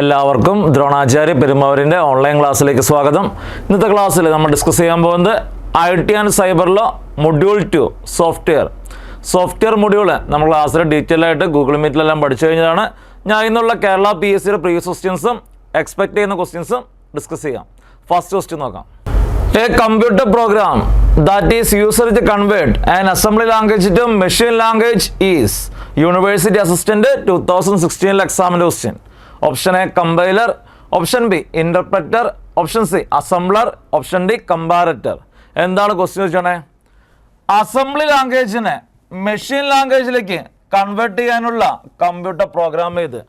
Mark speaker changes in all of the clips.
Speaker 1: എല്ലാവർക്കും ദ്രോണാചാര്യ പെരുമാവൂരിന്റെ ഓൺലൈൻ ക്ലാസ്സിലേക്ക് സ്വാഗതം. ഇന്നത്തെ ക്ലാസ്സിൽ നമ്മൾ ഡിസ്കസ് ചെയ്യാൻ പോകുന്നത് I T and സൈബറിലോ module two software software module നമ്മൾ ക്ലാസ്സിൽ ഡീറ്റെയിൽ ആയിട്ട് ഗൂഗിൾ മീറ്റിലെല്ലാം പഠിച്ചു കഴിഞ്ഞതാണ്. ഞാൻ ഇന്നുള്ള കേരള പി എസ് സിയുടെ പ്രീവിയസ് ക്വസ്റ്റ്യൻസും എക്സ്പെക്ട് ചെയ്യുന്ന ക്വസ്റ്റ്യൻസും ഡിസ്കസ് ചെയ്യാം. ഫസ്റ്റ് ക്വസ്റ്റ്യൻ നോക്കാം. A computer program that is user is used to convert an assembly language to machine language is University Assistant 2016 examined question. Option A compiler option B interpreter option C assembler option D comparator എന്താണ് question ചോദിച്ചോണേ? Assembly ലാംഗ്വേജിനെ machine ലാംഗ്വേജിലേക്ക് convert ചെയ്യാനുള്ള computer program ഇത്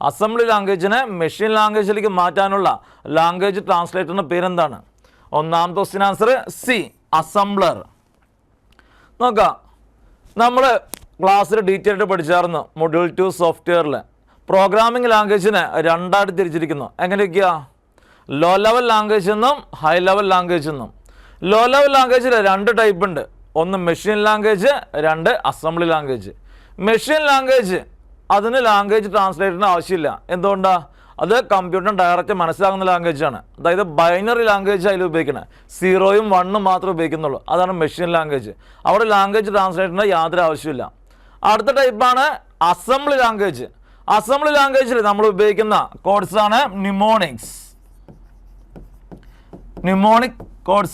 Speaker 1: assembly ലാംഗ്വേജിനെ machine ലാംഗ്വേജിലേക്ക് മാറ്റാനുള്ള language ട്രാൻസ്ലേറ്ററിന്റെ പേരെന്താണ്? ഒന്നാമത്തെ ക്വസ്റ്റ്യൻ ആൻസർ സി അസംബ്ലർ നോക്കാം. നമ്മൾ ക്ലാസ്സിൽ ഡീറ്റെയിൽ ആയിട്ട് പഠിച്ചായിരുന്നു മൊഡ്യൂൾ ടു സോഫ്റ്റ്വെയറിൽ പ്രോഗ്രാമിംഗ് ലാംഗ്വേജിനെ രണ്ടായിട്ട് തിരിച്ചിരിക്കുന്നു. എങ്ങനെയൊക്കെയാ? ലോ ലെവൽ ലാംഗ്വേജ് എന്നും ഹൈ ലെവൽ ലാംഗ്വേജ് എന്നും ലോ ലെവൽ ലാംഗ്വേജിൽ രണ്ട് ടൈപ്പ് ഉണ്ട്. ഒന്ന് മെഷീൻ ലാംഗ്വേജ് രണ്ട് അസംബ്ലി ലാംഗ്വേജ് മെഷീൻ ലാംഗ്വേജ് അതിന് ലാംഗ്വേജ് ട്രാൻസ്ലേറ്ററിന് ആവശ്യമില്ല. എന്തുകൊണ്ടാണ് അത് കമ്പ്യൂട്ടർ ഡയറക്റ്റ് മനസ്സിലാകുന്ന ലാംഗ്വേജാണ് അതായത് ബൈനറി ലാംഗ്വേജ് അതിൽ ഉപയോഗിക്കുന്നത് സീറോയും വണ്ണും മാത്രമേ ഉപയോഗിക്കുന്നുള്ളൂ. അതാണ് മെഷീൻ ലാംഗ്വേജ് അവിടെ ലാംഗ്വേജ് ട്രാൻസ്ലേറ്ററിന് യാതൊരു ആവശ്യമില്ല അടുത്ത ടൈപ്പാണ് അസംബ്ലി ലാംഗ്വേജ് അസംബ്ലി ലാംഗ്വേജിൽ നമ്മൾ ഉപയോഗിക്കുന്ന കോഡ്സ് ആണ് ന്യൂമോണിക്സ് ന്യൂമോണിക്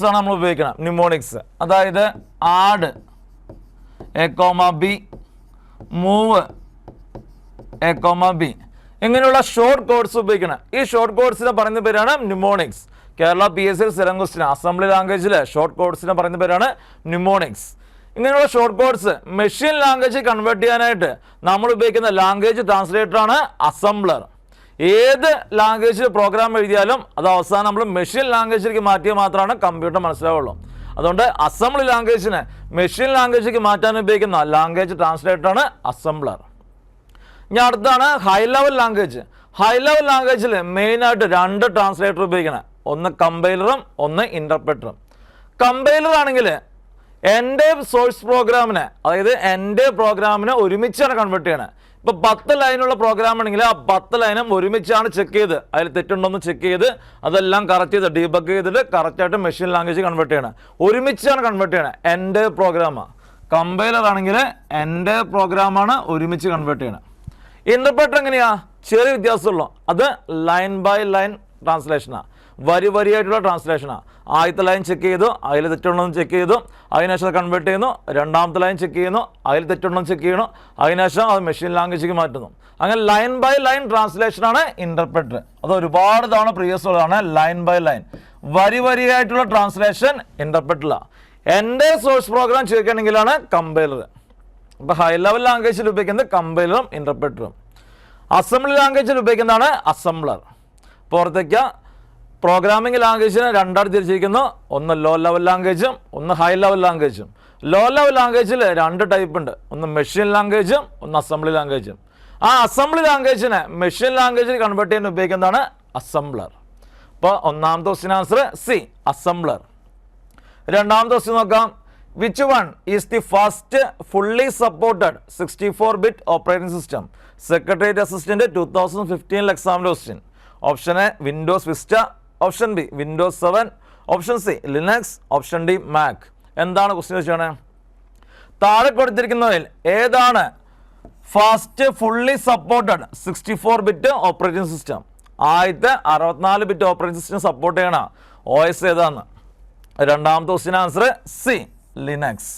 Speaker 1: ആണ് നമ്മൾ ഉപയോഗിക്കുന്നത്. ന്യൂമോണിക്സ് അതായത് add A comma B move A comma B ഇങ്ങനെയുള്ള ഷോർട്ട് കോഡ്സ് ഉപയോഗിക്കണം. ഈ ഷോർട്ട് കോഡ്സിനെ പറയുന്ന പേരാണ് mnemonics Kerala P S C സ്ഥിരം അസംബ്ലി ലാംഗ്വേജിൽ ഷോർട്ട് കോഡ്സിനെ പറയുന്ന പേരാണ് ന്യൂമോണിക്സ് ഇങ്ങനെയുള്ള short codes machine language convert ചെയ്യാനായിട്ട് നമ്മൾ ഉപയോഗിക്കുന്ന ലാംഗ്വേജ് ട്രാൻസ്ലേറ്റർ ആണ് അസംബ്ലർ ഏത് ലാംഗ്വേജിൽ പ്രോഗ്രാം എഴുതിയാലും അത് അവസാനം നമ്മൾ മെഷീൻ ലാംഗ്വേജിലേക്ക് മാറ്റിയാൽ മാത്രമാണ് കമ്പ്യൂട്ടർ മനസ്സിലാവുള്ളൂ. അതുകൊണ്ട് അസംബ്ലി ലാംഗ്വേജിനെ മെഷീൻ ലാംഗ്വേജിലേക്ക് മാറ്റാൻ ഉപയോഗിക്കുന്ന ലാംഗ്വേജ് ട്രാൻസ്ലേറ്റർ ആണ് അസംബ്ലർ ഇനി അടുത്താണ് high level language high level ലാംഗ്വേജിൽ മെയിനായിട്ട് രണ്ട് ട്രാൻസ്ലേറ്റർ ഉപയോഗിക്കണം. ഒന്ന് കമ്പൈലറും ഒന്ന് ഇന്റർപ്രറ്ററും കമ്പൈലർ ആണെങ്കിൽ എന്റെ സോഴ്സ് പ്രോഗ്രാമിനെ അതായത് എന്റെ പ്രോഗ്രാമിനെ ഒരുമിച്ചാണ് കൺവേർട്ട് ചെയ്യണത് ഇപ്പോൾ പത്ത് ലൈനുള്ള പ്രോഗ്രാം ആണെങ്കിൽ ആ പത്ത് ലൈനും ഒരുമിച്ചാണ് ചെക്ക് ചെയ്ത്. അതിൽ തെറ്റുണ്ടോന്ന് ചെക്ക് ചെയ്ത് അതെല്ലാം കറക്റ്റ് ചെയ്ത് ഡീബഗ് ചെയ്തിട്ട് കറക്റ്റായിട്ട് മെഷീൻ ലാംഗ്വേജ് കൺവേർട്ട് ചെയ്യണം. ഒരുമിച്ചാണ് കൺവേർട്ട് ചെയ്യണത് എന്റെ പ്രോഗ്രാമാണ് കമ്പൈലർ ആണെങ്കിൽ എന്റെ പ്രോഗ്രാമാണ് ഒരുമിച്ച് കൺവേർട്ട് ചെയ്യണം. ഇന്റർപ്രറ്റർ എങ്ങനെയാ? ചെറിയ വ്യത്യാസമുള്ളൂ. അത് ലൈൻ ബൈ ലൈൻ ട്രാൻസ്ലേഷനാണ് വരി വരിയായിട്ടുള്ള ട്രാൻസ്ലേഷനാണ് ആദ്യത്തെ ലൈൻ ചെക്ക് ചെയ്തു അതിൽ തെറ്റുണ്ടെന്ന് ചെക്ക് ചെയ്തു അതിനുശേഷം കൺവേർട്ട് ചെയ്യുന്നു രണ്ടാമത്തെ ലൈൻ ചെക്ക് ചെയ്യുന്നു അതിൽ തെറ്റുണ്ടെന്ന് ചെക്ക് ചെയ്യുന്നു അതിനുശേഷം അത് മെഷീൻ ലാംഗ്വേജിലേക്ക് മാറ്റുന്നു. അങ്ങനെ ലൈൻ ബൈ ലൈൻ ട്രാൻസ്ലേഷനാണ് ഇന്റർപ്രറ്റർ അത് ഒരുപാട് തവണ പ്രീവിയസ് ഉള്ളതാണ് ലൈൻ ബൈ ലൈൻ വരി വരിയായിട്ടുള്ള ട്രാൻസ്ലേഷൻ ഇന്റർപ്രറ്ററിലാണ് എന്റെ സോഴ്സ് പ്രോഗ്രാം ചോദിക്കുകയാണെങ്കിലാണ് കമ്പൈലർ ഇപ്പോൾ ഹൈ ലെവൽ ലാംഗ്വേജിൽ ഉപയോഗിക്കുന്നത് കമ്പൈലറും ഇന്റർപ്രറ്ററും അസംബ്ലി ലാംഗ്വേജിൽ ഉപയോഗിക്കുന്നതാണ് അസംബ്ലർ പുറത്തേക്ക് പ്രോഗ്രാമിംഗ് ലാംഗ്വേജിനെ രണ്ടായിട്ട് തിരിച്ചിരിക്കുന്നു. ഒന്ന് ലോ ലെവൽ ലാംഗ്വേജും ഒന്ന് ഹൈ ലെവൽ ലാംഗ്വേജും ലോ ലെവൽ ലാംഗ്വേജിൽ രണ്ട് ടൈപ്പ് ഉണ്ട്. ഒന്ന് മെഷീൻ ലാംഗ്വേജും ഒന്ന് അസംബ്ലി ലാംഗ്വേജും ആ അസംബ്ലി ലാംഗ്വേജിനെ മെഷീൻ ലാംഗ്വേജിൽ കൺവേർട്ട് ചെയ്യാൻ ഉപയോഗിക്കുന്നതാണ് അസംബ്ലർ അപ്പോൾ ഒന്നാമത്തെ ക്വസ്റ്റ്യൻ ആൻസർ സി അസംബ്ലർ രണ്ടാമത്തെ ക്വസ്റ്റ്യൻ നോക്കാം. Which one is the first fully supported sixty four bit operating system secretariat assistant two thousand ഫിഫ്റ്റീനിൽ എക്സാമിന്റെ question option A Windows Vista option B Windows seven option C Linux option D Mac. എന്താണ് question വെച്ചാണ് താഴെ കൊടുത്തിരിക്കുന്നതിൽ ഏതാണ് fast fully supported sixty four bit operating system? ആദ്യത്തെ അറുപത്തിനാല് bit operating system support ചെയ്യണ O S ഏതാണ്? രണ്ടാമത്തെ question answer C Linux.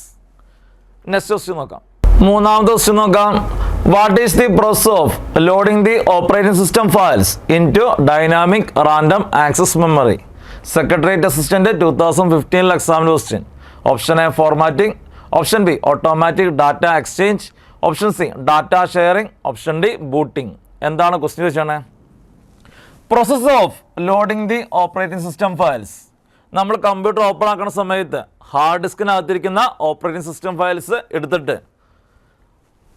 Speaker 1: Next question നോക്കാം. മൂന്നാമത്തെ ക്വസ്റ്റ്യൻ നോക്കാം. What is the process of loading the operating system files into dynamic random access memory secretariat assistant two thousand ഫിഫ്റ്റീനിൽ എക്സാമിന് question option A formatting option B automatic data exchange option C data sharing option D booting എന്താണ് question വെച്ചാണ് process of loading the operating system files നമ്മൾ computer open ആക്കുന്ന സമയത്ത് hard ഡിസ്കിനകത്തിരിക്കുന്ന operating system files എടുത്തിട്ട്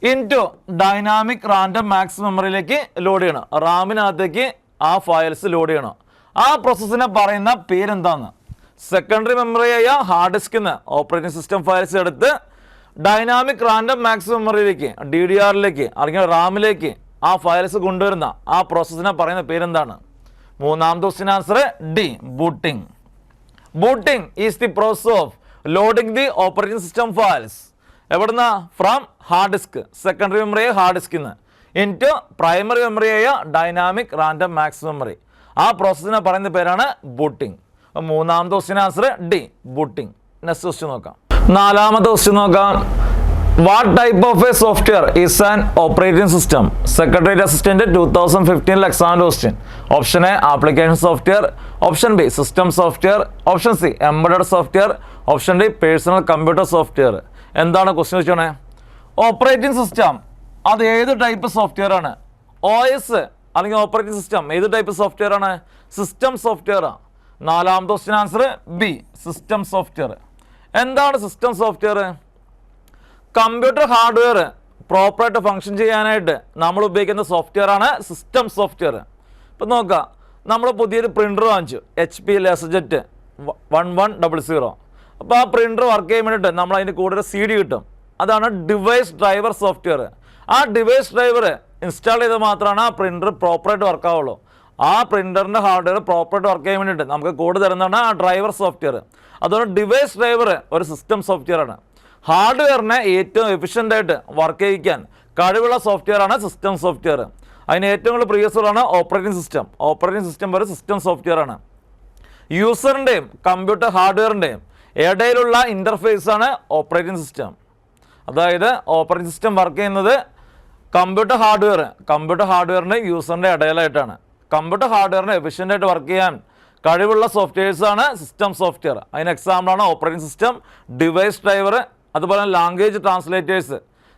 Speaker 1: into dynamic random max മെമ്മറിയിലേക്ക് load ചെയ്യണം. റാമിനകത്തേക്ക് ആ ഫയൽസ് ലോഡ് ചെയ്യണം. ആ പ്രോസസ്സിനെ പറയുന്ന പേരെന്താന്ന് സെക്കൻഡറി മെമ്മറിയായ ഹാർഡ് ഡിസ്കിൽ നിന്ന് ഓപ്പറേറ്റിംഗ് സിസ്റ്റം ഫയൽസ് എടുത്ത് ഡൈനാമിക് റാൻഡം മാക്സ് മെമ്മറിയിലേക്ക് ഡി ഡി ആറിലേക്ക് അല്ലെങ്കിൽ റാമിലേക്ക് ആ ഫയൽസ് കൊണ്ടുവരുന്ന ആ പ്രോസസ്സിനെ പറയുന്ന പേരെന്താണ്? മൂന്നാമത്തെ question answer D booting booting is the process of loading the operating system files എവിടുന്ന? From hard disk secondary memory hard ഡിസ്കിൽ നിന്ന് ടു പ്രൈമറി മെമ്മറിയായ ഡൈനാമിക് റാൻഡം മാക്സ് മെമ്മറി ആ പ്രോസസ്സിനെ പറയുന്ന പേരാണ് ബൂട്ടിംഗ് അപ്പം മൂന്നാമത്തെ question answer D booting next question നോക്കാം. നാലാമത്തെ ക്വസ്റ്റ്യൻ നോക്കാം. What type of a software is an operating system secretary assistant two thousand ഫിഫ്റ്റീനിൽ exam question option A application software option B system software option C embedded software option D personal computer software എന്താണ് question ചോദിച്ചോണേ operating system അത് ഏത് type software ആണ്? O S അല്ലെങ്കിൽ operating system ഏത് type software ആണ്? System software ആണ് നാലാമത്തെ question answer B system software എന്താണ് സിസ്റ്റം സോഫ്റ്റ്വെയർ കമ്പ്യൂട്ടർ ഹാർഡ്വെയർ പ്രോപ്പറായിട്ട് ഫങ്ഷൻ ചെയ്യാനായിട്ട് നമ്മൾ ഉപയോഗിക്കുന്ന സോഫ്റ്റ്വെയർ ആണ് സിസ്റ്റം സോഫ്റ്റ്വെയർ ഇപ്പം നോക്കുക നമ്മൾ പുതിയൊരു പ്രിന്റർ വാങ്ങിച്ചു H P LaserJet one one double zero അപ്പോൾ ആ പ്രിന്റർ വർക്ക് ചെയ്യാൻ വേണ്ടിയിട്ട് നമ്മൾ അതിന്റെ കൂടെ ഒരു സി ഡി കിട്ടും. അതാണ് ഡിവൈസ് ഡ്രൈവർ സോഫ്റ്റ്വെയർ ആ ഡിവൈസ് ഡ്രൈവർ ഇൻസ്റ്റാൾ ചെയ്ത് മാത്രമാണ് ആ പ്രിന്റർ പ്രോപ്പറായിട്ട് വർക്ക് ആവുള്ളൂ. ആ പ്രിന്ററിന്റെ ഹാർഡ്വെയർ പ്രോപ്പറായിട്ട് വർക്ക് ചെയ്യാൻ വേണ്ടിയിട്ട് നമുക്ക് കൂടെ തരുന്നതാണ് ആ ഡ്രൈവർ സോഫ്റ്റ്വെയർ അതുകൊണ്ട് ഡിവൈസ് ഡ്രൈവർ ഒരു സിസ്റ്റം സോഫ്റ്റ്വെയർ ആണ്. ഹാർഡ്വെയറിനെ ഏറ്റവും എഫിഷ്യന്റായിട്ട് വർക്ക് ചെയ്യിക്കാൻ കഴിവുള്ള സോഫ്റ്റ്വെയർ ആണ് സിസ്റ്റം സോഫ്റ്റ്വെയർ അതിന് ഏറ്റവും കൂടുതൽ പ്രിയസുള്ളതാണ് ഓപ്പറേറ്റിംഗ് സിസ്റ്റം ഓപ്പറേറ്റിംഗ് സിസ്റ്റം ഒരു സിസ്റ്റം സോഫ്റ്റ്വെയർ ആണ്. യൂസറിന്റെയും കമ്പ്യൂട്ടർ ഹാർഡ്വെയറിന്റെയും ഇടയിലുള്ള ഇന്റർഫേസ് ആണ് ഓപ്പറേറ്റിംഗ് സിസ്റ്റം അതായത് ഓപ്പറേറ്റിംഗ് സിസ്റ്റം വർക്ക് ചെയ്യുന്നത് കമ്പ്യൂട്ടർ ഹാർഡ്വെയർ കമ്പ്യൂട്ടർ ഹാർഡ്വെയറിന്റെ യൂസറിന്റെ ഇടയിലായിട്ടാണ്. കമ്പ്യൂട്ടർ ഹാർഡ്വെയറിനെ എഫിഷ്യന്റായിട്ട് വർക്ക് ചെയ്യാൻ കഴിവുള്ള സോഫ്റ്റ്വെയർസാണ് സിസ്റ്റം സോഫ്റ്റ്വെയർ അതിന് എക്സാമ്പിളാണ് ഓപ്പറേറ്റിംഗ് സിസ്റ്റം ഡിവൈസ് ഡ്രൈവർ അതുപോലെ language translators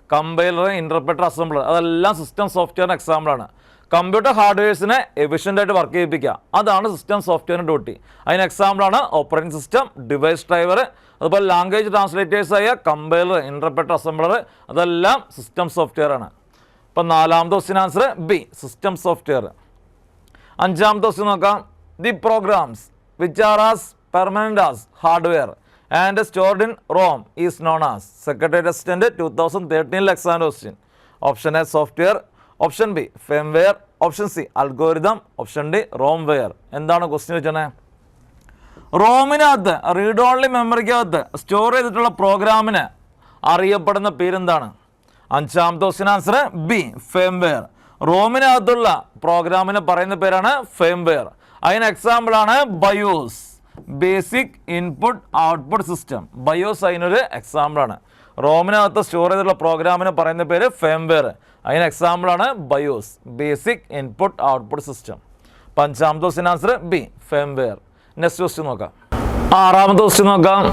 Speaker 1: compiler interpreter assembler അതെല്ലാം സിസ്റ്റം സോഫ്റ്റ്വെയറിന് എക്സാമ്പിളാണ് കമ്പ്യൂട്ടർ ഹാർഡ്വെയർസിനെ എഫിഷ്യന്റ് ആയിട്ട് വർക്ക് ചെയ്യിപ്പിക്കുക. അതാണ് സിസ്റ്റം സോഫ്റ്റ്വെയറിന്റെ ഡ്യൂട്ടി അതിന് എക്സാമ്പിളാണ് ഓപ്പറേറ്റിംഗ് സിസ്റ്റം ഡിവൈസ് ഡ്രൈവർ അതുപോലെ ലാംഗ്വേജ് ട്രാൻസ്ലേറ്റേഴ്സായ കമ്പൈലർ ഇന്റർപ്രറ്റർ അസംബ്ലർ അതെല്ലാം സിസ്റ്റം സോഫ്റ്റ്വെയർ ആണ്. ഇപ്പം നാലാമത്തെ question answer B system software അഞ്ചാമത്തെ ക്വസ്റ്റ്യൻ നോക്കാം. The programs which are as permanent as hardware and stored in ROM is known as secretary assistant two thousand തേർട്ടീനിൽ exam question option A software option B firmware option C algorithm option D ROM ware എന്താണ് question വെച്ചേ റോമിനകത്ത് read only മെമ്മറിക്കകത്ത് store ചെയ്തിട്ടുള്ള പ്രോഗ്രാമിന് അറിയപ്പെടുന്ന പേരെന്താണ്? അഞ്ചാമത്തെ question answer B firmware റോമിനകത്തുള്ള പ്രോഗ്രാമിന് പറയുന്ന പേരാണ് ഫെംവെയർ അതിന് എക്സാമ്പിൾ ആണ് BIOS basic input output system BIOS അതിനൊരു എക്സാമ്പിളാണ് റോമിനകത്ത് സ്റ്റോർ ചെയ്തിട്ടുള്ള പ്രോഗ്രാമിന് പറയുന്ന പേര് ഫെംവെയർ അതിന് എക്സാമ്പിളാണ് BIOS basic input output system പഞ്ചാമത്തെ question answer B firmware next question നോക്കാം. ആറാമത്തെ ക്വസ്റ്റ്യൻ നോക്കാം.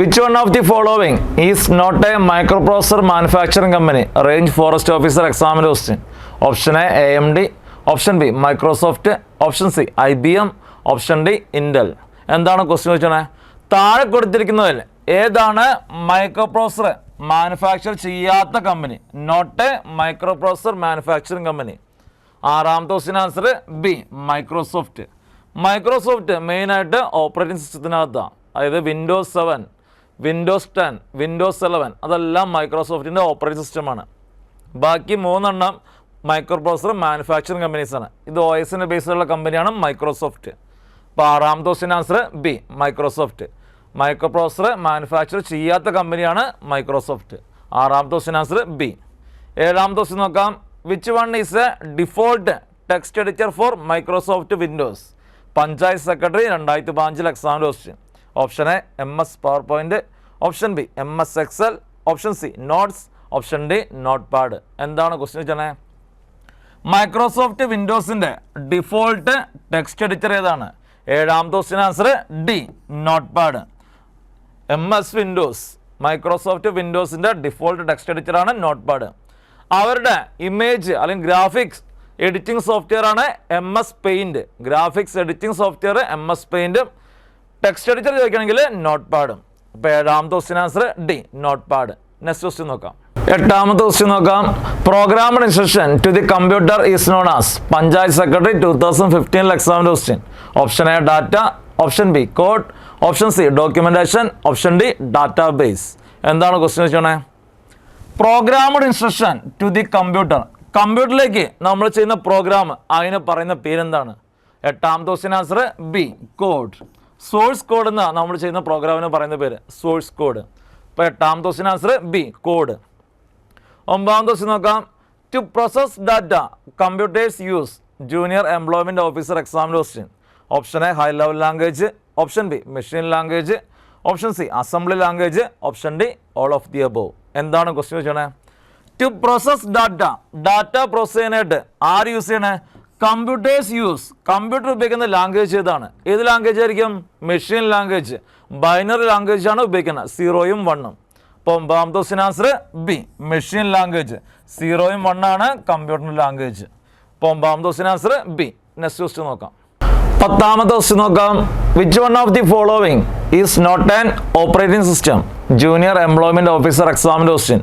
Speaker 1: Which one of the following is not a micro processor manufacturing company range forest officer എക്സാമിന്റെ question option A A M D option B Microsoft option C I B M option D Intel എന്താണ് question ചോദിച്ചത് താഴെ കൊടുത്തിരിക്കുന്നതിൽ ഏതാണ് micro processor manufacture ചെയ്യാത്ത company not a micro processor manufacturing company ആറാമത്തെ question answer B Microsoft Microsoft മെയിനായിട്ട് operating സിസ്റ്റത്തിനകത്താണ് അതായത് Windows seven Windows ten Windows eleven അതെല്ലാം മൈക്രോസോഫ്റ്റിന്റെ ഓപ്പറേറ്റിംഗ് സിസ്റ്റമാണ് ബാക്കി മൂന്നെണ്ണം മൈക്രോ പ്രോസസർ മാനുഫാക്ചറിങ് കമ്പനീസാണ് ഇത് ഒ എസിന്റെ ബേസിലുള്ള കമ്പനിയാണ് മൈക്രോസോഫ്റ്റ് അപ്പോൾ ആറാമത്തെ question answer B Microsoft micro processor manufacture ചെയ്യാത്ത കമ്പനിയാണ് മൈക്രോസോഫ്റ്റ്. ആറാമത്തെ ക്വസ്റ്റ്യൻ ആൻസർ ബി ഏഴാമത്തെ ക്വസ്റ്റ്യൻ നോക്കാം. Which one is a default text editor for Microsoft Windows panchayat secretary രണ്ടായിരത്തി പതിനഞ്ചിൽ exam question option A M S PowerPoint option B M S Excel option C notes option D Notepad എന്താണ് question വെച്ചാൽ Microsoft വിൻഡോസിന്റെ default text editor ഏതാണ്? ഏഴാമത്തെ question answer D Notepad M S Windows Microsoft വിൻഡോസിന്റെ default text എഡിറ്ററാണ് Notepad അവരുടെ image അല്ലെങ്കിൽ graphics editing software ആണ് M S Paint graphics editing software M S പെയിന്റും text editor ചോദിക്കണമെങ്കിൽ നോട്ട് പാഡും അപ്പോൾ ഏഴാമത്തെ question answer D Notepad next question നോക്കാം. എട്ടാമത്തെ ക്വസ്റ്റ്യൻ നോക്കാം. Programmer instruction to the computer is known as panchayat secretary two thousand ഫിഫ്റ്റീനിൽ എക്സാമിന്റെ question option A data option B code option C documentation option D database എന്താണ് question ചോദിച്ചോണേ? Programmed instruction to the computer കമ്പ്യൂട്ടറിലേക്ക് നമ്മൾ ചെയ്യുന്ന program അതിന് പറയുന്ന പേരെന്താണ്? എട്ടാമത്തെ question answer B code source code എന്ന് നമ്മൾ ചെയ്യുന്ന പ്രോഗ്രാമിന് പറയുന്ന പേര്. സോഴ്സ് കോഡ് അപ്പോൾ എട്ടാമത്തെ ക്വസ്റ്റ്യൻ ആൻസർ ബി കോഡ് ഒമ്പതാമത്തെ ക്വസ്റ്റ്യൻ നോക്കാം. To process data computers use junior employment officer എക്സാമിന്റെ question option A high level language option B machine language option C assembly language option D all of the above എന്താണ് question വെച്ചോണേ to process data data process ചെയ്യാനായിട്ട് ആര് use ചെയ്യണേ? Computers use computer ഉപയോഗിക്കുന്ന language ഏതാണ്? ഏത് language ആയിരിക്കും? Machine language binary language ആണ് ഉപയോഗിക്കുന്നത്. സീറോയും വണ്ണും അപ്പോൾ ഒമ്പതാമത്തെ question answer B machine language സീറോയും വണ്ണാണ് കമ്പ്യൂട്ടർ ലാംഗ്വേജ് അപ്പോൾ ഒമ്പതാമത്തെ question answer B next question നോക്കാം. പത്താമത്തെ ക്വസ്റ്റ്യൻ നോക്കാം. Which one of the following is not an operating system junior employment officer എക്സാമിന്റെ question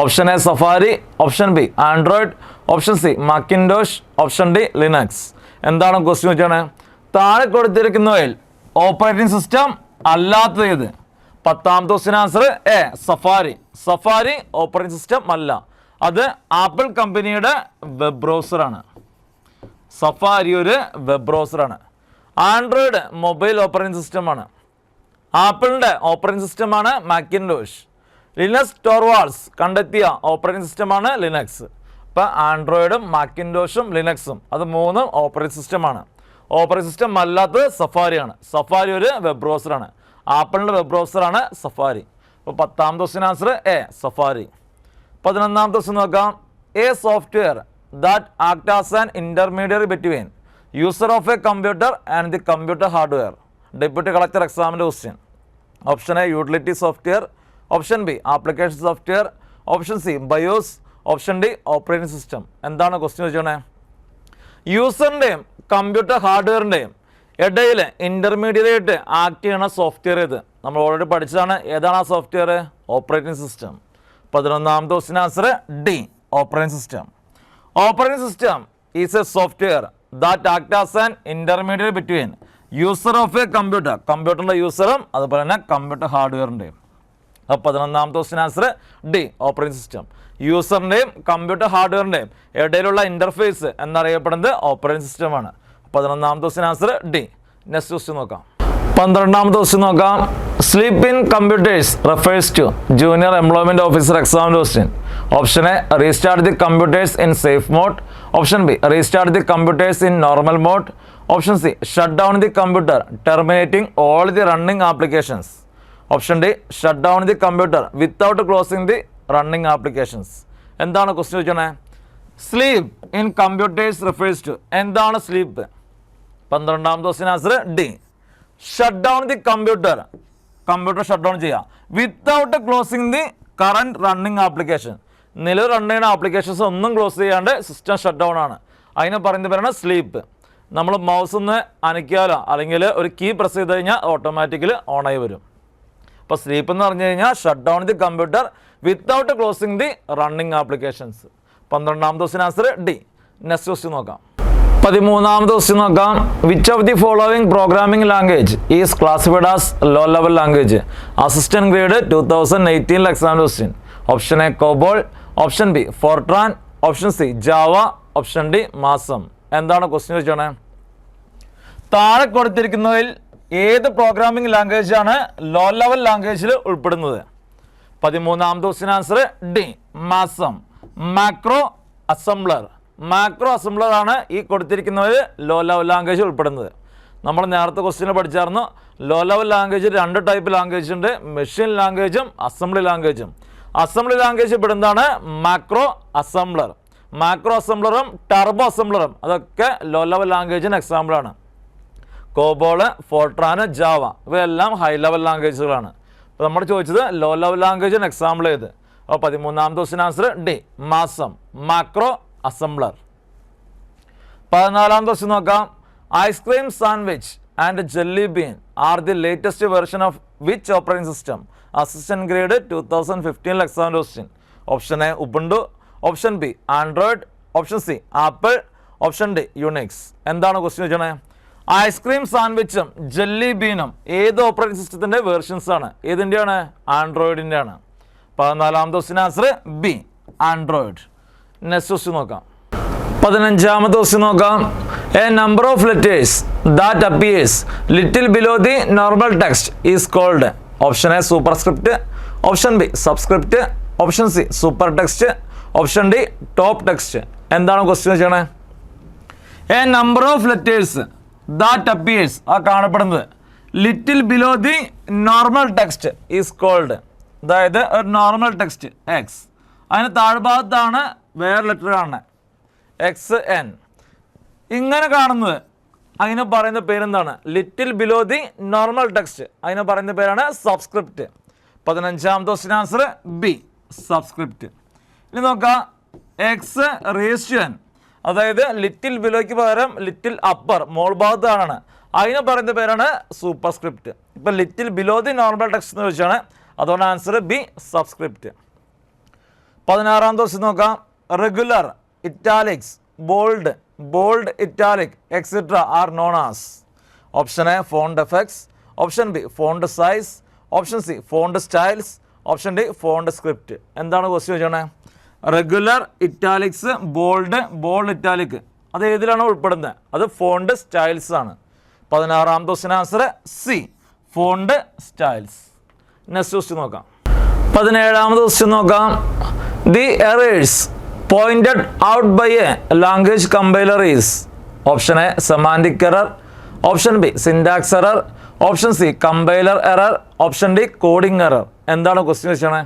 Speaker 1: option A Safari option B Android option C Macintosh option D Linux എന്താണ് question വെച്ചാണ് താഴെ കൊടുത്തിരിക്കുന്നവയിൽ operating system അല്ലാത്തത് ഏത്? പത്താമത്തെ question answer A Safari Safari operating system അല്ല. അത് ആപ്പിൾ കമ്പനിയുടെ വെബ് ബ്രൗസറാണ് സഫാരി ഒരു വെബ് ബ്രൗസറാണ് ആൻഡ്രോയിഡ് മൊബൈൽ ഓപ്പറേറ്റിംഗ് സിസ്റ്റമാണ്. ആപ്പിളിന്റെ ഓപ്പറേറ്റിംഗ് സിസ്റ്റമാണ് മാക്കിൻഡോഷ് ലിനക്സ് ടോർവാൾസ് കണ്ടെത്തിയ ഓപ്പറേറ്റിംഗ് സിസ്റ്റമാണ് ലിനക്സ്. ഇപ്പം ആൻഡ്രോയിഡും മാക്കിൻഡോഷും ലിനക്സും അത് മൂന്നും ഓപ്പറേറ്റിംഗ് സിസ്റ്റമാണ്. ഓപ്പറേറ്റിംഗ് സിസ്റ്റം അല്ലാത്തത് സഫാരിയാണ്. സഫാരി ഒരു വെബ് ബ്രൗസറാണ്. ആപ്പിളിന്റെ വെബ് ബ്രൗസറാണ് സഫാരി. ഇപ്പോൾ പത്താമത്തെ ക്വസ്റ്റ്യൻ ആൻസർ എ സഫാരി. പതിനൊന്നാമത്തെ ക്വസ്റ്റ്യൻ നോക്കാം. A software that act as an intermediate between. User of a computer and the computer hardware deputy collector എക്സാമിന്റെ question option A utility software option B application software option C BIOS option D operating system എന്താണ് question വെച്ചോണേ യൂസറിന്റെയും computer ഹാർഡ്വെയറിന്റെയും ഇടയിൽ intermediate act ചെയ്യണ software ഇത് നമ്മൾ already പഠിച്ചതാണ്. ഏതാണ് ആ സോഫ്റ്റ്വെയർ ഓപ്പറേറ്റിംഗ് സിസ്റ്റം പതിനൊന്നാമത്തെ question answer D operating system operating system is a software that act as an intermediate between user of a computer കമ്പ്യൂട്ടറിന്റെ യൂസറും അതുപോലെ തന്നെ കമ്പ്യൂട്ടർ ഹാർഡ്വെയറിന്റെയും അപ്പോൾ പതിനൊന്നാമത്തെ question answer D operating system യൂസറിന്റെയും computer ഹാർഡ്വെയറിന്റെയും ഇടയിലുള്ള ഇന്റർഫേസ് എന്നറിയപ്പെടുന്നത് ഓപ്പറേറ്റിംഗ് സിസ്റ്റമാണ് പതിനൊന്നാമത്തെ question answer D next question നോക്കാം. പന്ത്രണ്ടാമത്തെ ക്വസ്റ്റ്യൻ നോക്കാം. Sleep in computers refers to junior employment officer exam question option A restart the computers in safe mode option B restart the computers in normal mode option C shut down the computer terminating all the running applications option D shut down the computer without closing the running applications എന്താണ് question ചോദിച്ചോണേ? Sleep in computers refers to എന്താണ് sleep പന്ത്രണ്ടാമത്തെ question answer D shut down the computer computer shut down ചെയ്യുക without closing the current running application നിലവിൽ run ചെയ്യുന്ന applications ഒന്നും close ചെയ്യാണ്ട് system shut down ആണ്. അതിനെ പറയുന്നത് പേരാണ് സ്ലീപ്പ് നമ്മൾ മൗസ് ഒന്ന് അനക്കിയാലോ? അല്ലെങ്കിൽ ഒരു കീ പ്രസ് ചെയ്ത് കഴിഞ്ഞാൽ ഓട്ടോമാറ്റിക്കലി ഓണായി വരും. അപ്പോൾ സ്ലീപ്പ് എന്ന് പറഞ്ഞു കഴിഞ്ഞാൽ shut down the computer without closing the running applications പന്ത്രണ്ടാമത്തെ ദിവസം ആൻസർ ഡി നെക്സ്റ്റ് ക്വസ്റ്റ്യൻ നോക്കാം. പതിമൂന്നാമത്തെ ക്വസ്റ്റ്യൻ നോക്കാം. Which of the following programming language is classified as low level language assistant grade two thousand എയ്റ്റീനിൽ exam question option A COBOL option B FORTRAN option C Java option D MASM എന്താണ് question ചോദിച്ചോണേ? താഴെ കൊടുത്തിരിക്കുന്നതിൽ ഏത് programming language ആണ് low level ലാംഗ്വേജിൽ ഉൾപ്പെടുന്നത്? പതിമൂന്നാമത്തെ question answer D MASM macro assembler macro assembler ആണ് ഈ കൊടുത്തിരിക്കുന്നവർ ലോ ലെവൽ ലാംഗ്വേജ് ഉൾപ്പെടുന്നത്. നമ്മൾ നേരത്തെ ക്വസ്റ്റ്യൻ പഠിച്ചായിരുന്നു. ലോ ലെവൽ ലാംഗ്വേജ് രണ്ട് ടൈപ്പ് ലാംഗ്വേജ് ഉണ്ട്. മെഷീൻ ലാംഗ്വേജും അസംബ്ലി ലാംഗ്വേജും അസംബ്ലി ലാംഗ്വേജ് പെടുന്നതാണ് മാക്രോ അസംബ്ലർ മാക്രോ അസംബ്ലറും ടർബോ അസംബ്ലറും അതൊക്കെ ലോ ലെവൽ ലാംഗ്വേജിന് എക്സാമ്പിളാണ് കോബോൾ ഫോട്രാന് ജാവ ഇവയെല്ലാം ഹൈ ലെവൽ ലാംഗ്വേജുകളാണ് അപ്പോൾ നമ്മൾ ചോദിച്ചത് ലോ ലെവൽ ലാംഗ്വേജിന് എക്സാമ്പിൾ ചെയ്ത് അപ്പോൾ പതിമൂന്നാമത്തെ question answer D MASM. Macro assembler. പതിനാലാം ക്വസ്റ്റ്യൻ നോക്കാം. Ice cream sandwich and jelly bean are the latest version of which operating system assistant grade two thousand ഫിഫ്റ്റീനിൽ exam question option A Ubuntu option B Android option C Apple option D Unix എന്താണ് question ചോദിച്ചത് ice cream സാൻഡ്വിച്ചും jelly ബീനും ഏത് operating സിസ്റ്റത്തിന്റെ വേർഷൻസാണ് ഏതിന്റെയാണ് ആൻഡ്രോയിഡിന്റെ ആണ് പതിനാലാമത്തെ question answer B Android question നോക്കാം. പതിനഞ്ചാമത്തെ ക്വസ്റ്റ്യൻ നോക്കാം. A number of letters that appears little below the normal text is called option A super script option B subscript option C super text option D top text എന്താണ് question ചെയ്യണേ a number of letters that appears ആ കാണപ്പെടുന്നത് little below the normal text is called അതായത് ഒരു normal text X അതിന് താഴ്ഭാഗത്താണ് വേറെ letter കാണുന്നത് X N ഇങ്ങനെ കാണുന്നത്. അതിനെ പറയുന്ന പേരെന്താണ്? Little below the normal text അതിനെ പറയുന്ന പേരാണ് സബ്സ്ക്രിപ്റ്റ് പതിനഞ്ചാമത്തെ ക്വസ്റ്റ്യൻ ആൻസർ ബി സബ്സ്ക്രിപ്റ്റ് ഇനി നോക്കാം. എക്സ് റേഷ്യൻ അതായത് ലിറ്റിൽ ബിലോയ്ക്ക് പകരം ലിറ്റിൽ അപ്പർ മോൾ ഭാഗത്താണ് അതിനെ പറയുന്ന പേരാണ് സൂപ്പർ സ്ക്രിപ്റ്റ് ഇപ്പം little below the normal text എന്ന് ചോദിച്ചാണ്. അതുകൊണ്ട് ആൻസർ ബി സബ്സ്ക്രിപ്റ്റ് പതിനാറാം ദിവസം നോക്കാം. Regular italics bold bold italic etcetera are known as option A font effects option B font size option C font styles option D font script എന്താണ് question ചോദിച്ചത് regular italics bold bold italic അത് ഏതിലാണ് ഉൾപ്പെടുന്നത്? അത് font styles ആണ്. പതിനാറാം question answer C font styles next question നോക്കാം. പതിനേഴാമത് ക്വസ്റ്റ്യൻ നോക്കാം. The errors pointed out by a language compiler is option A semantic error option B syntax error option C compiler error option D coding error എന്താണ് question വെച്ചാണ്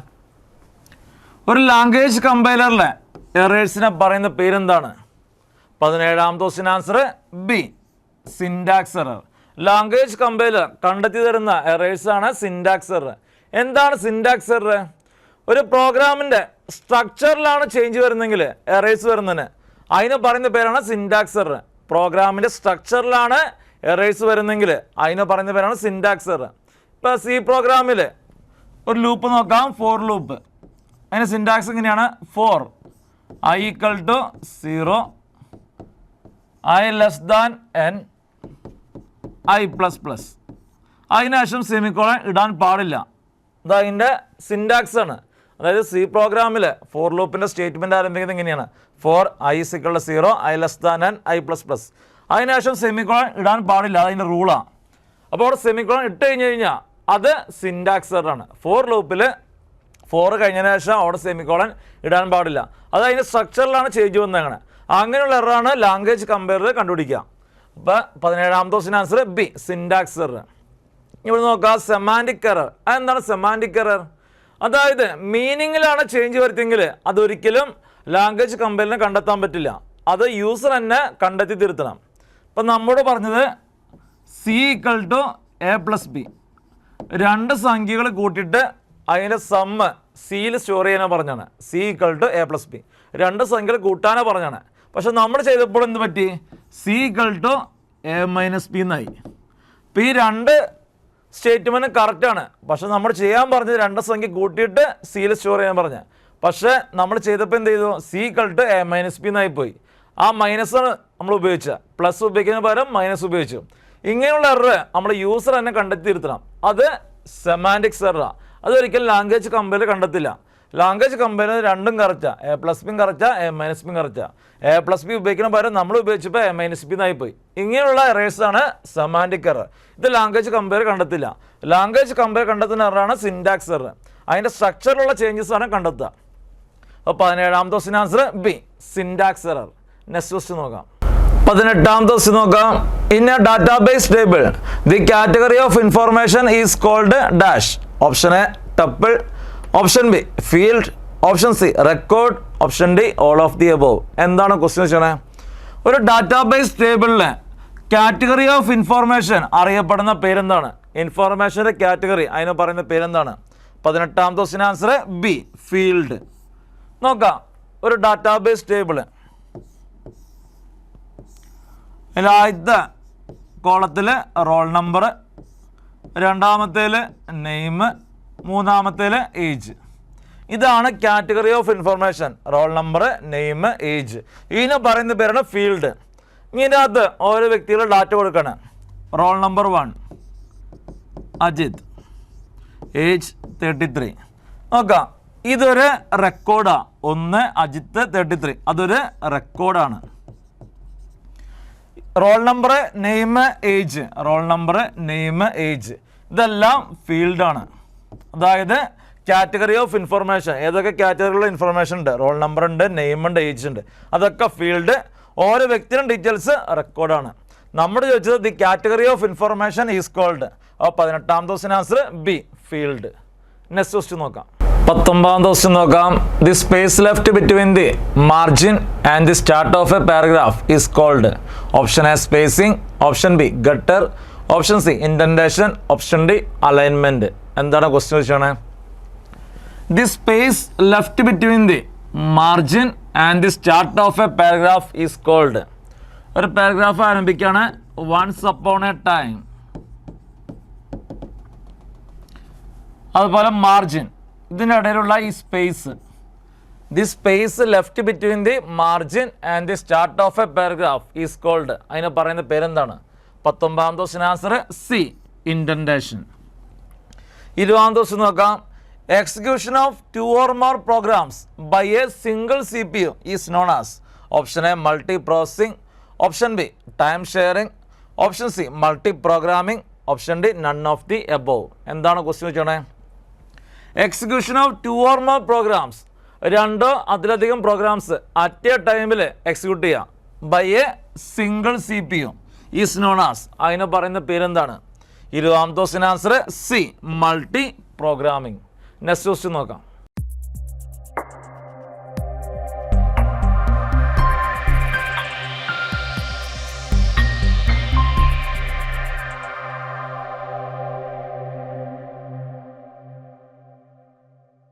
Speaker 1: ഒരു language കമ്പൈലറിലെ എറേഴ്സിനെ പറയുന്ന പേരെന്താണ്? പതിനേഴാമത്തെ question answer B syntax error language compiler കണ്ടെത്തി തരുന്ന എറേഴ്സാണ് സിൻഡാക്സ് എറർ എന്താണ് സിൻഡാക്സ് എറർ ഒരു പ്രോഗ്രാമിന്റെ സ്ട്രക്ചറിലാണ് ചേഞ്ച് വരുന്നെങ്കിൽ എറേഴ്സ് വരുന്നതിന്. അതിന് പറയുന്ന പേരാണ് സിൻഡാക്സർ പ്രോഗ്രാമിന്റെ സ്ട്രക്ചറിലാണ് എറേഴ്സ് വരുന്നെങ്കിൽ അതിന് പറയുന്ന പേരാണ് സിൻഡാക്സർ ഇപ്പോൾ സി പ്രോഗ്രാമിൽ ഒരു ലൂപ്പ് നോക്കാം ഫോർ ലൂപ്പ് അതിന് സിൻഡാക്സ് ഇങ്ങനെയാണ് for i equal to zero i less than n i plus plus അതിനുശേഷം സെമിക്കോളൻ ഇടാൻ പാടില്ല. ഇത് അതിന്റെ സിൻഡാക്സ് ആണ്. അതായത് സി പ്രോഗ്രാമിൽ ഫോർ ലൂപ്പിന്റെ സ്റ്റേറ്റ്മെന്റ് ആരംഭിക്കുന്നത് ഇങ്ങനെയാണ്. For i equal zero i less than and i plus plus അതിനുശേഷം സെമിക്കോളൻ ഇടാൻ പാടില്ല അതിന്റെ റൂളാണ് അപ്പോൾ അവിടെ സെമിക്കോൺ ഇട്ട് കഴിഞ്ഞ് കഴിഞ്ഞാൽ അത് സിൻഡാക്സ് ആണ്. ഫോർ ലൂപ്പിൽ ഫോർ കഴിഞ്ഞതിന് ശേഷം അവിടെ സെമിക്കോളൻ ഇടാൻ പാടില്ല. അത് അതിന്റെ സ്ട്രക്ചറിലാണ് ചേഞ്ച് വന്നേക്കണേ. അങ്ങനെയുള്ള എററാണ് ലാംഗ്വേജ് കമ്പയർ കണ്ടുപിടിക്കുക. അപ്പോൾ പതിനേഴാമത്തെ question answer B syntax error ഇവിടെ നോക്കുക സെമാന്റിക് എറർ അതെന്താണ് സെമാന്റിക് എറർ അതായത് മീനിങ്ങിലാണ് ചേഞ്ച് വരുത്തിയെങ്കിൽ അതൊരിക്കലും ലാംഗ്വേജ് കമ്പനിനെ കണ്ടെത്താൻ പറ്റില്ല. അത് യൂസർ തന്നെ കണ്ടെത്തി തിരുത്തണം. ഇപ്പം നമ്മോട് പറഞ്ഞത് C equal to A plus B രണ്ട് സംഖ്യകൾ കൂട്ടിയിട്ട് അതിന്റെ സമ്മ് സിയിൽ സ്റ്റോർ ചെയ്യാനാണ് പറഞ്ഞാണ് C equal to A plus B രണ്ട് സംഖ്യകൾ കൂട്ടാനാണ് പറഞ്ഞാണ് പക്ഷെ നമ്മൾ ചെയ്തപ്പോൾ എന്ത് പറ്റി? C equal to A minus B എന്നായി അപ്പോൾ ഈ രണ്ട് സ്റ്റേറ്റ്മെന്റ് കറക്റ്റാണ്. പക്ഷെ നമ്മൾ ചെയ്യാൻ പറഞ്ഞത് രണ്ട് സംഖ്യ കൂട്ടിയിട്ട് സിയിൽ സ്റ്റോർ ചെയ്യാൻ പറഞ്ഞ. പക്ഷേ നമ്മൾ ചെയ്തപ്പോൾ എന്ത് ചെയ്തു? സി കൾട്ട് എ മൈനസ് പി എന്നായി പോയി. ആ മൈനസ് നമ്മൾ ഉപയോഗിച്ച പ്ലസ് ഉപയോഗിക്കുന്ന പകരം മൈനസ് ഉപയോഗിച്ചു. ഇങ്ങനെയുള്ള എറർ നമ്മൾ യൂസർ തന്നെ കണ്ടെത്തിയിരുത്തണം. അത് സെമാന്റിക്സ് എററാണ് അതൊരിക്കലും ലാംഗ്വേജ് കമ്പനിയിൽ കണ്ടെത്തില്ല. ലാംഗ്വേജ് കമ്പയർ രണ്ടും കറക്റ്റാ എ പ്ലസ് ബിയും കറക്റ്റാ എ മൈനസ് ബിയും കറക്റ്റാ എ പ്ലസ് ബി ഉപയോഗിക്കുന്ന പകരം നമ്മൾ ഉപയോഗിച്ചപ്പോൾ എ മൈനസ് ബി എന്നായി പോയി. ഇങ്ങനെയുള്ള എറേഴ്സ് ആണ് സെമാന്റിക് എറർ ഇത് ലാംഗ്വേജ് കമ്പയർ കണ്ടെത്തില്ല. ലാംഗ്വേജ് കമ്പയർ കണ്ടെത്തുന്ന എററാണ് സിൻഡാക്സ് എറർ അതിന്റെ സ്ട്രക്ചറിലുള്ള ചേഞ്ചസ് ആണ് കണ്ടെത്തുക. അപ്പോൾ പതിനേഴാമത്തെ question answer B syntax error next question നോക്കാം. പതിനെട്ടാമത്തെ ക്വസ്റ്റ്യൻ നോക്കാം. In a database table the category of information is called dash option A tuple option B field option C record option D all of the above എന്താണ് question വെച്ചാൽ ഒരു database ടേബിളിലെ category of information അറിയപ്പെടുന്ന പേരെന്താണ്? ഇൻഫോർമേഷന്റെ category അതിന് പറയുന്ന പേരെന്താണ്? പതിനെട്ടാമത്തെ ദിവസത്തിന് ആൻസർ ബി ഫീൽഡ് നോക്കാം ഒരു ഡാറ്റാബേസ് ടേബിൾ ആദ്യത്തെ കോളത്തിൽ റോൾ നമ്പർ രണ്ടാമത്തേൽ നെയിം മൂന്നാമത്തേൽ ഏജ്. ഇതാണ് category of information. Roll number name age. ഇതിന് പറയുന്ന പേരാണ് ഫീൽഡ്. ഇതിനകത്ത് ഓരോ വ്യക്തികളുടെ ഡാറ്റ കൊടുക്കണം. Roll number one Ajith. Age thirty three. നോക്കാം. ഇതൊരു റെക്കോർഡാണ് ഒന്ന് അജിത്ത് തേർട്ടി ത്രീ. അതൊരു റെക്കോർഡാണ്. Roll number name age. Roll number name age. ഇതെല്ലാം ഫീൽഡാണ്. അതായത് കാറ്റഗറി ഓഫ് ഇൻഫർമേഷൻ ഏതൊക്കെ കാറ്റഗറിയിലുള്ള ഇൻഫർമേഷൻ ഉണ്ട്? റോൾ നമ്പർ ഉണ്ട് നെയിം ഉണ്ട് ഏജ് ഉണ്ട്. അതൊക്കെ ഫീൽഡ് ഓരോ വ്യക്തിയുടെ ഡീറ്റെയിൽസ് റെക്കോർഡാണ് നമ്മൾ ചോദിച്ചത് the category of information is called അപ്പോൾ പതിനെട്ടാം ദിവസം answer B field next question നോക്കാം. പത്തൊമ്പതാം ദിവസം നോക്കാം. The space left between the margin and the start of a paragraph is called option A spacing option B gutter option C indentation option D alignment എന്താണ് question ചോദിച്ചാണ്? The space left between the margin and the start of a paragraph is called ഒരു paragraph ആരംഭിക്കുകയാണ് once upon a time അതുപോലെ margin ഇതിനിടയിലുള്ള ഈ space the space left between the margin and the start of a paragraph is called അതിന് പറയുന്ന പേരെന്താണ്? പത്തൊമ്പതാം ദിവസം ആൻസർ സി ഇൻഡന്റേഷൻ ഇരുപതാം ദിവസം നോക്കാം. Execution of two or more programs by a single C P U is known as option A multiprocessing option B time sharing option C multiprogramming option D none of the above എന്താണ് question വെച്ചോണേ execution of two or more programs രണ്ടോ അതിലധികം programs at a ടൈമിൽ execute ചെയ്യാം. By a single C P U is known as. അതിന് പറയുന്ന പേരെന്താണ്? ഇരുപതാമത്തെ question answer C multiprogramming next question നോക്കാം.